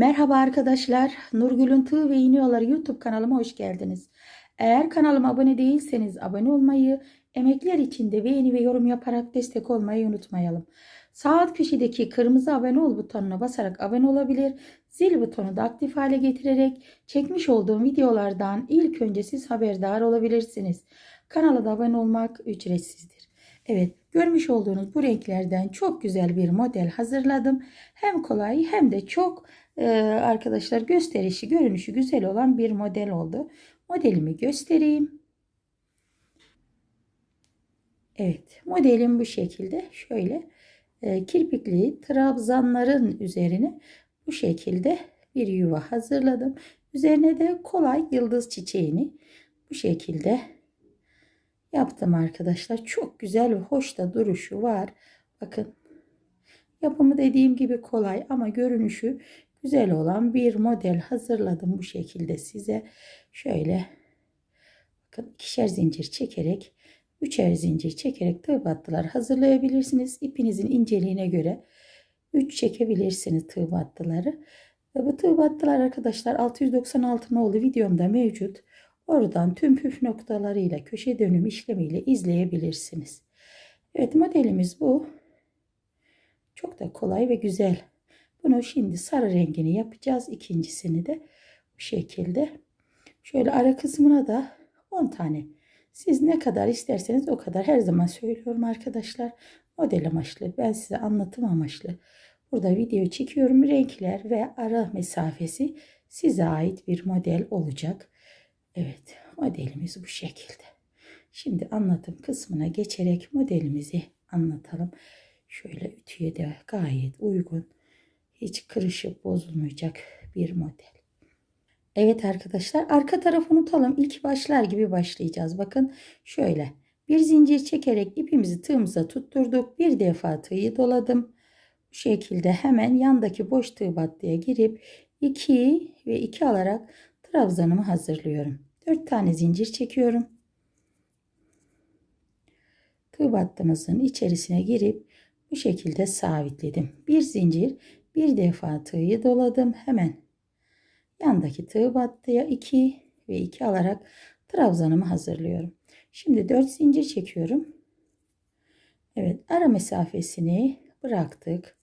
Merhaba arkadaşlar. Nurgül'ün Tığ ve İğne Yolları YouTube kanalıma hoş geldiniz. Eğer kanalıma abone değilseniz abone olmayı, emekler için de beğeni ve yorum yaparak destek olmayı unutmayalım. Sağ köşedeki kırmızı abone ol butonuna basarak abone olabilir. Zil butonu da aktif hale getirerek çekmiş olduğum videolardan ilk önce siz haberdar olabilirsiniz. Kanala da abone olmak ücretsizdir. Evet görmüş olduğunuz bu renklerden çok güzel bir model hazırladım. Hem kolay hem de çok arkadaşlar gösterişi görünüşü güzel olan bir model oldu. Modelimi göstereyim. Evet modelim bu şekilde şöyle e, kirpikli trabzanların üzerine bu şekilde bir yuva hazırladım. Üzerine de kolay yıldız çiçeğini bu şekilde yaptım arkadaşlar. Çok güzel ve hoş da duruşu var. Bakın yapımı dediğim gibi kolay ama görünüşü güzel olan bir model hazırladım bu şekilde size. Şöyle bakın ikişer zincir çekerek üçer zincir çekerek tığ battılar hazırlayabilirsiniz. İpinizin inceliğine göre 3 çekebilirsiniz tığ battıları. Bu tığ battılar arkadaşlar 696 nolu videomda mevcut. Oradan tüm püf noktalarıyla köşe dönüm işlemiyle izleyebilirsiniz. Evet modelimiz bu. Çok da kolay ve güzel. Bunu şimdi sarı rengini yapacağız. İkincisini de bu şekilde. Şöyle ara kısmına da 10 tane. Siz ne kadar isterseniz o kadar her zaman söylüyorum arkadaşlar. Model amaçlı. Ben size anlatım amaçlı. Burada video çekiyorum. Renkler ve ara mesafesi size ait bir model olacak. Evet modelimiz bu şekilde. Şimdi anlatım kısmına geçerek modelimizi anlatalım. Şöyle ütüye de gayet uygun. Hiç kırışıp bozulmayacak bir model. Evet arkadaşlar arka tarafı unutalım. İlk başlar gibi başlayacağız. Bakın şöyle bir zincir çekerek ipimizi tığımıza tutturduk. Bir defa tığı doladım. Bu şekilde hemen yandaki boş tığ battıya girip 2 ve 2 alarak trabzanımı hazırlıyorum. 4 tane zincir çekiyorum. Tığ battımızın içerisine girip bu şekilde sabitledim. Bir zincir bir defa tığı doladım. Hemen yandaki tığ battıya 2 ve 2 alarak trabzanımı hazırlıyorum. Şimdi 4 zincir çekiyorum. Evet ara mesafesini bıraktık.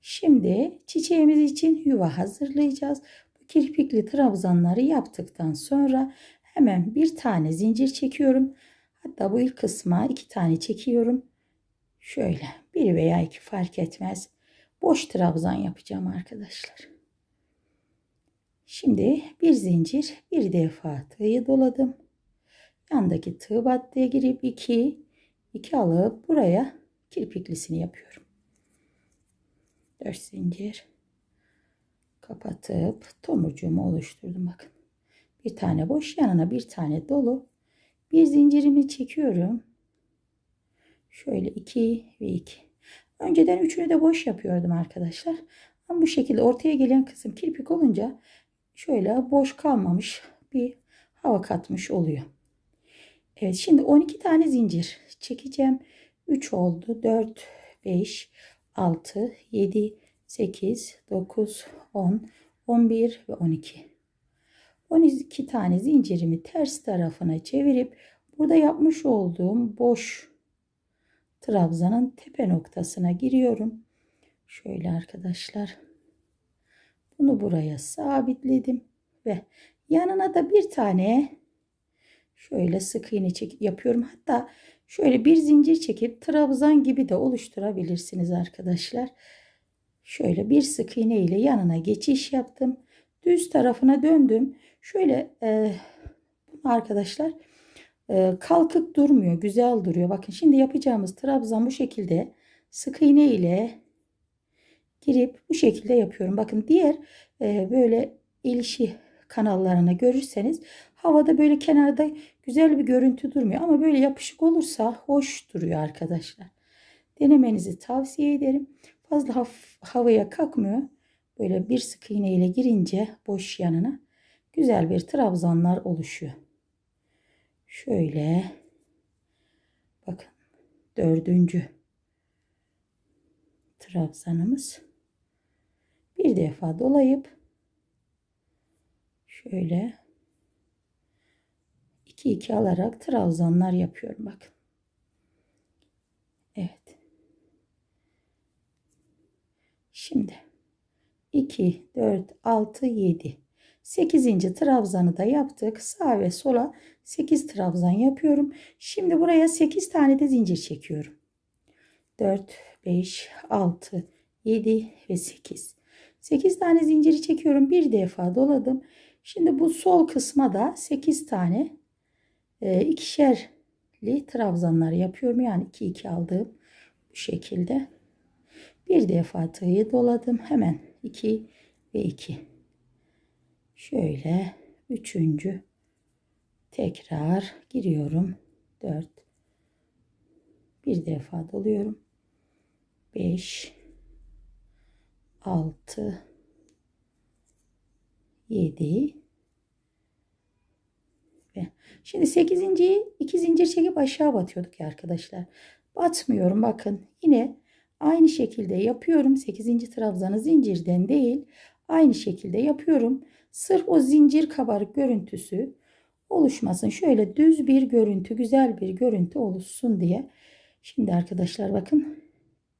Şimdi çiçeğimiz için yuva hazırlayacağız. Bu kirpikli trabzanları yaptıktan sonra hemen bir tane zincir çekiyorum. Hatta bu ilk kısma iki tane çekiyorum. Şöyle bir veya iki fark etmez. Boş trabzan yapacağım arkadaşlar. Şimdi bir zincir bir defa tığı doladım. Yandaki tığ battıya girip iki, iki alıp buraya kirpiklisini yapıyorum. 4 zincir kapatıp tomurcuğumu oluşturdum bakın. Bir tane boş yanına bir tane dolu. Bir zincirimi çekiyorum. Şöyle 2 ve 2. Önceden üçünü de boş yapıyordum arkadaşlar. Ama bu şekilde ortaya gelen kısım kirpik olunca şöyle boş kalmamış bir hava katmış oluyor. Evet şimdi 12 tane zincir çekeceğim. 3 oldu. 4, 5, 6, 7, 8, 9, 10, 11 ve 12. 12 tane zincirimi ters tarafına çevirip burada yapmış olduğum boş trabzanın tepe noktasına giriyorum. Şöyle arkadaşlar. Bunu buraya sabitledim ve yanına da bir tane şöyle sık iğne çekip yapıyorum. Hatta şöyle bir zincir çekip trabzan gibi de oluşturabilirsiniz arkadaşlar. Şöyle bir sık iğne ile yanına geçiş yaptım. Düz tarafına döndüm. Şöyle e, arkadaşlar e, kalkık durmuyor. Güzel duruyor. Bakın şimdi yapacağımız trabzan bu şekilde sık iğne ile girip bu şekilde yapıyorum. Bakın diğer e, böyle ilişi kanallarını görürseniz havada böyle kenarda güzel bir görüntü durmuyor. Ama böyle yapışık olursa hoş duruyor arkadaşlar. Denemenizi tavsiye ederim. Fazla hafif, havaya kalkmıyor. Böyle bir sık iğne ile girince boş yanına güzel bir trabzanlar oluşuyor. Şöyle bakın dördüncü trabzanımız. bir defa dolayıp şöyle 2 2 alarak trabzanlar yapıyorum bakın. Evet. Şimdi 2 4 6 7 8. trabzanı da yaptık. Sağ ve sola 8 trabzan yapıyorum. Şimdi buraya 8 tane de zincir çekiyorum. 4 5 6 7 ve 8. 8 tane zinciri çekiyorum. Bir defa doladım. Şimdi bu sol kısma da 8 tane e, ikişerli trabzanlar yapıyorum. Yani 2 2 aldığım bu şekilde. Bir defa tığı doladım. Hemen 2 ve 2. Şöyle üçüncü tekrar giriyorum. 4 bir defa doluyorum. 5 6 7 ve şimdi 8. iki zincir çekip aşağı batıyorduk ya arkadaşlar. Batmıyorum bakın. Yine aynı şekilde yapıyorum. 8. trabzanı zincirden değil. Aynı şekilde yapıyorum. Sırf o zincir kabarık görüntüsü oluşmasın. Şöyle düz bir görüntü, güzel bir görüntü oluşsun diye. Şimdi arkadaşlar bakın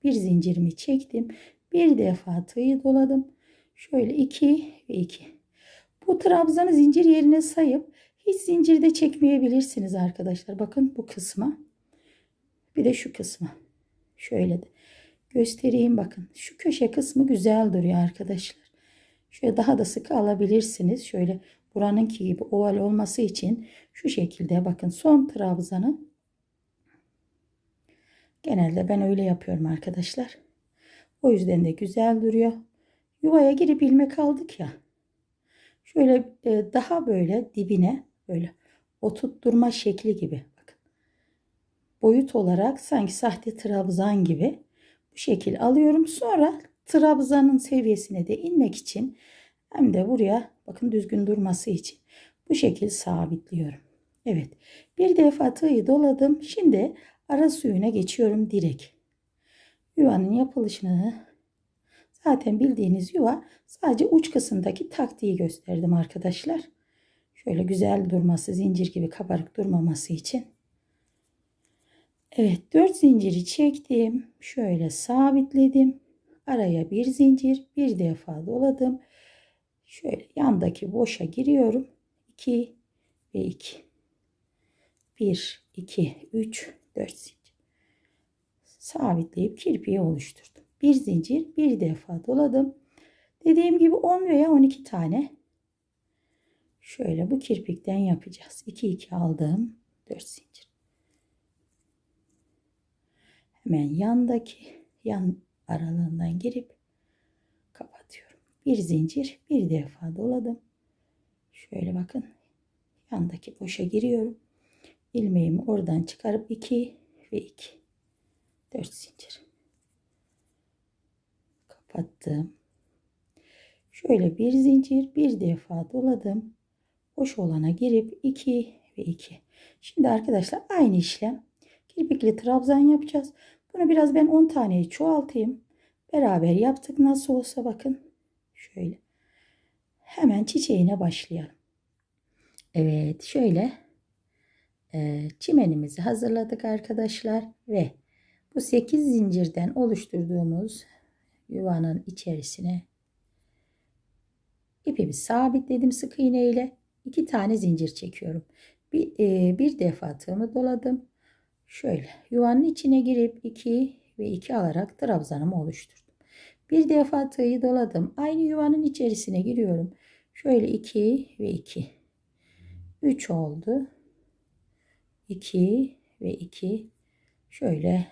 bir zincirimi çektim. Bir defa tığı doladım. Şöyle 2 ve 2. Bu trabzanı zincir yerine sayıp hiç zincirde çekmeyebilirsiniz arkadaşlar. Bakın bu kısma. Bir de şu kısma. Şöyle de göstereyim bakın. Şu köşe kısmı güzel duruyor arkadaşlar. Şöyle daha da sıkı alabilirsiniz. Şöyle buranınki gibi oval olması için şu şekilde bakın son trabzanı genelde ben öyle yapıyorum arkadaşlar. O yüzden de güzel duruyor. Yuvaya girip ilmek aldık ya. Şöyle e, daha böyle dibine böyle oturtturma şekli gibi bakın. Boyut olarak sanki sahte trabzan gibi bu şekil alıyorum. Sonra trabzanın seviyesine de inmek için hem de buraya bakın düzgün durması için bu şekil sabitliyorum. Evet bir defa tığı doladım. Şimdi ara suyuna geçiyorum direkt. Yuvanın yapılışını zaten bildiğiniz yuva sadece uç kısımdaki taktiği gösterdim arkadaşlar. Şöyle güzel durması zincir gibi kabarık durmaması için. Evet 4 zinciri çektim. Şöyle sabitledim. Araya bir zincir bir defa doladım. Şöyle yandaki boşa giriyorum. 2 ve 2. 1, 2, 3, 4 zincir. Sabitleyip kirpiği oluşturdum. Bir zincir bir defa doladım. Dediğim gibi 10 veya 12 tane şöyle bu kirpikten yapacağız. 2 2 aldım. 4 zincir. Hemen yandaki yan aralığından girip kapatıyorum. Bir zincir bir defa doladım. Şöyle bakın yandaki boşa giriyorum. ilmeğimi oradan çıkarıp 2 ve 2 4 zincir kapattım. Şöyle bir zincir bir defa doladım. Boş olana girip 2 ve 2. Şimdi arkadaşlar aynı işlem kirpikli trabzan yapacağız. Bunu biraz ben 10 taneyi çoğaltayım. Beraber yaptık. Nasıl olsa bakın. Şöyle. Hemen çiçeğine başlayalım. Evet şöyle e, çimenimizi hazırladık arkadaşlar. Ve bu 8 zincirden oluşturduğumuz yuvanın içerisine ipimi sabitledim sık iğne ile. 2 tane zincir çekiyorum. Bir, e, bir defa tığımı doladım. Şöyle yuvanın içine girip 2 ve 2 alarak trabzanımı oluşturdum. Bir defa tığı doladım. Aynı yuvanın içerisine giriyorum. Şöyle 2 ve 2. 3 oldu. 2 ve 2. Şöyle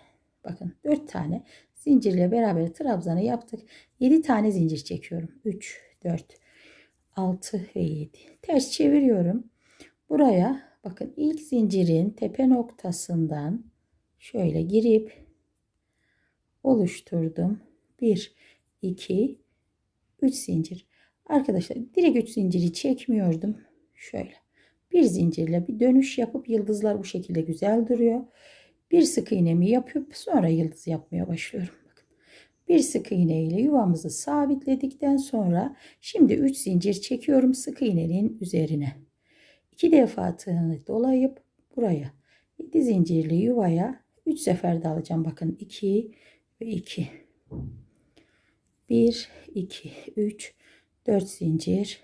bakın 4 tane zincirle beraber trabzanı yaptık. 7 tane zincir çekiyorum. 3, 4, 6 ve 7. Ters çeviriyorum. Buraya bakın ilk zincirin tepe noktasından şöyle girip oluşturdum. 1, 2, 3 zincir. Arkadaşlar direkt 3 zinciri çekmiyordum. Şöyle bir zincirle bir dönüş yapıp yıldızlar bu şekilde güzel duruyor. Bir sık iğnemi yapıp sonra yıldız yapmaya başlıyorum. Bakın. Bir sık iğne ile yuvamızı sabitledikten sonra şimdi 3 zincir çekiyorum sık iğnenin üzerine. 2 defa tığını dolayıp buraya 7 zincirli yuvaya 3 seferde alacağım. Bakın 2 ve 2. 1 2 3 4 zincir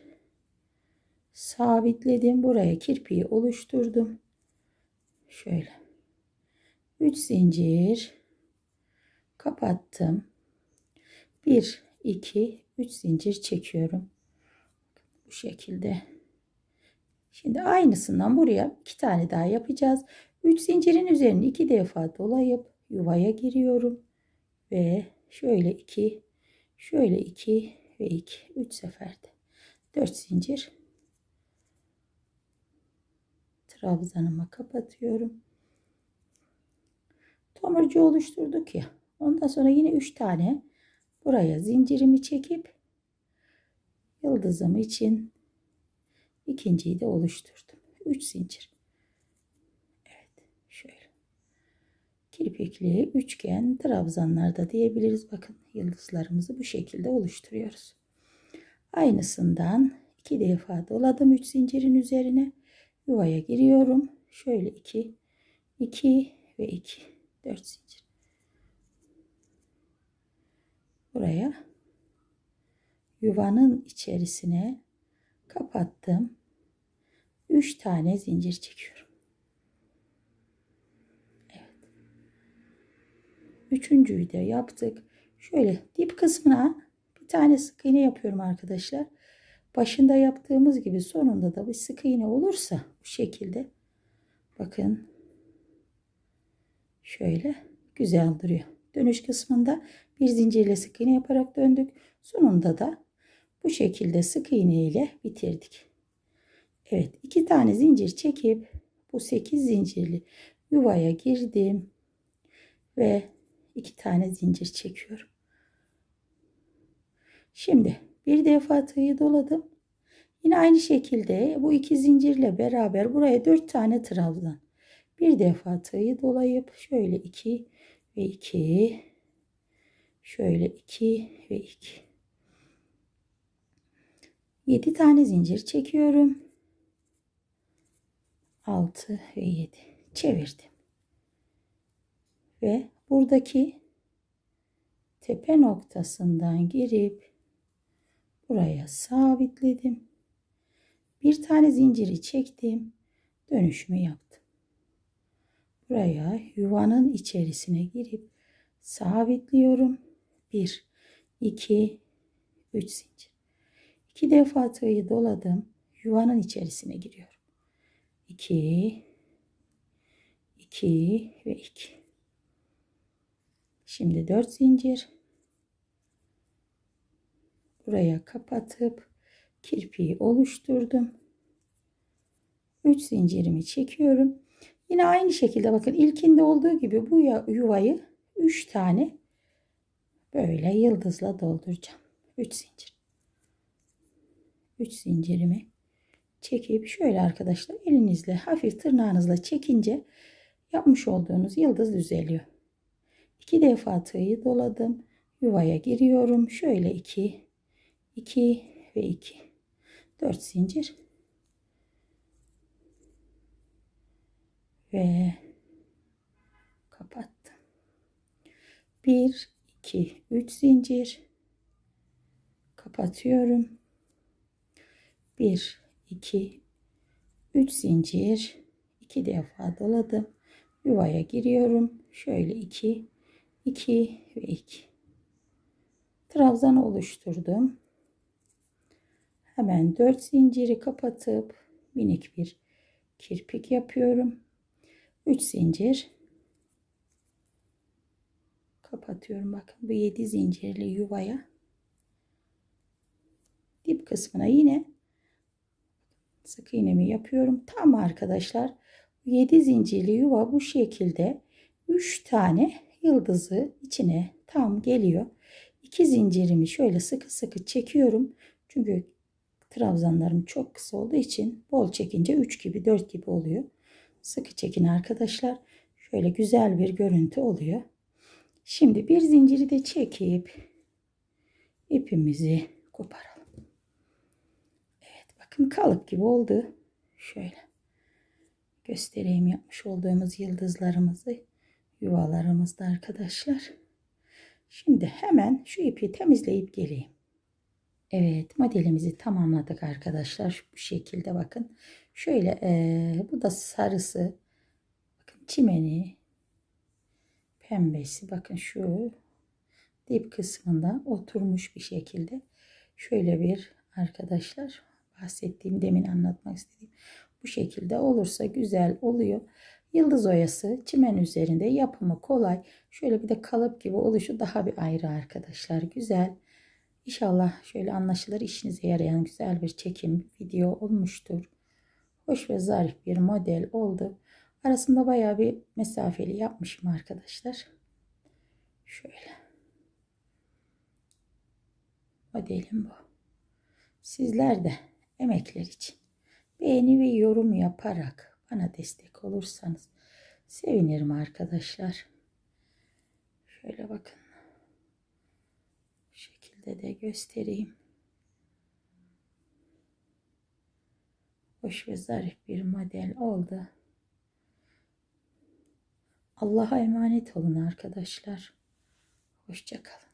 sabitledim. Buraya kirpiği oluşturdum. Şöyle. 3 zincir kapattım. 1 2 3 zincir çekiyorum. Bu şekilde. Şimdi aynısından buraya iki tane daha yapacağız. 3 zincirin üzerine iki defa dolayıp yuvaya giriyorum ve şöyle 2 şöyle 2 ve 2 3 seferde 4 zincir trabzanıma kapatıyorum. Tomurcu oluşturduk ya. Ondan sonra yine 3 tane buraya zincirimi çekip yıldızım için ikinciyi de oluşturdum. 3 zincir. Evet, şöyle. Kirpikli üçgen trabzanlarda diyebiliriz. Bakın yıldızlarımızı bu şekilde oluşturuyoruz. Aynısından iki defa doladım 3 zincirin üzerine yuvaya giriyorum. Şöyle 2 2 ve 2 4 zincir. Buraya yuvanın içerisine kapattım. 3 tane zincir çekiyorum. Evet. Üçüncüyü de yaptık. Şöyle dip kısmına bir tane sık iğne yapıyorum arkadaşlar. Başında yaptığımız gibi sonunda da bir sık iğne olursa bu şekilde bakın şöyle güzel duruyor. Dönüş kısmında bir zincirle sık iğne yaparak döndük. Sonunda da bu şekilde sık iğne ile bitirdik. Evet iki tane zincir çekip bu 8 zincirli yuvaya girdim ve iki tane zincir çekiyorum. Şimdi bir defa tığı doladım. Yine aynı şekilde bu iki zincirle beraber buraya 4 tane trabzan. Bir defa tığı dolayıp şöyle 2 ve 2 şöyle 2 ve 2 7 tane zincir çekiyorum. 6 ve 7 çevirdim. Ve buradaki tepe noktasından girip buraya sabitledim. Bir tane zinciri çektim. Dönüşümü yaptım. Buraya yuvanın içerisine girip sabitliyorum. 1 2 3 zincir. 2 defa tığı doladım. Yuvanın içerisine giriyorum. 2 2 ve 2 şimdi 4 zincir. Buraya kapatıp kirpiği oluşturdum. 3 zincirimi çekiyorum. Yine aynı şekilde bakın ilkinde olduğu gibi bu yuvayı 3 tane böyle yıldızla dolduracağım. 3 zincir 3 zincirimi çekip şöyle arkadaşlar elinizle hafif tırnağınızla çekince yapmış olduğunuz yıldız düzeliyor. İki defa tığı doladım. Yuvaya giriyorum. Şöyle 2 2 ve 2 4 zincir ve kapattım. 1 2 3 zincir kapatıyorum. 1 2 3 zincir. 2 defa doladım. Yuvaya giriyorum. Şöyle 2 2 ve 2 trabzan oluşturdum. Hemen 4 zinciri kapatıp minik bir kirpik yapıyorum. 3 zincir. Kapatıyorum. Bakın bu 7 zincirli yuvaya. Dip kısmına yine sık iğnemi yapıyorum. Tam arkadaşlar 7 zincirli yuva bu şekilde 3 tane yıldızı içine tam geliyor. 2 zincirimi şöyle sıkı sıkı çekiyorum. Çünkü trabzanlarım çok kısa olduğu için bol çekince 3 gibi 4 gibi oluyor. Sıkı çekin arkadaşlar. Şöyle güzel bir görüntü oluyor. Şimdi bir zinciri de çekip ipimizi koparalım. Bakın kalıp gibi oldu. Şöyle göstereyim yapmış olduğumuz yıldızlarımızı yuvalarımızda arkadaşlar. Şimdi hemen şu ipi temizleyip geleyim. Evet modelimizi tamamladık arkadaşlar. Bu şekilde bakın. Şöyle eee, bu da sarısı. Bakın çimeni. Pembesi bakın şu dip kısmında oturmuş bir şekilde. Şöyle bir arkadaşlar bahsettiğim demin anlatmak istediğim bu şekilde olursa güzel oluyor. Yıldız oyası çimen üzerinde yapımı kolay. Şöyle bir de kalıp gibi oluşu daha bir ayrı arkadaşlar. Güzel. İnşallah şöyle anlaşılır işinize yarayan güzel bir çekim video olmuştur. Hoş ve zarif bir model oldu. Arasında bayağı bir mesafeli yapmışım arkadaşlar. Şöyle. Modelim bu. Sizler de emekler için beğeni ve yorum yaparak bana destek olursanız sevinirim arkadaşlar. Şöyle bakın. Bu şekilde de göstereyim. Hoş ve zarif bir model oldu. Allah'a emanet olun arkadaşlar. Hoşçakalın.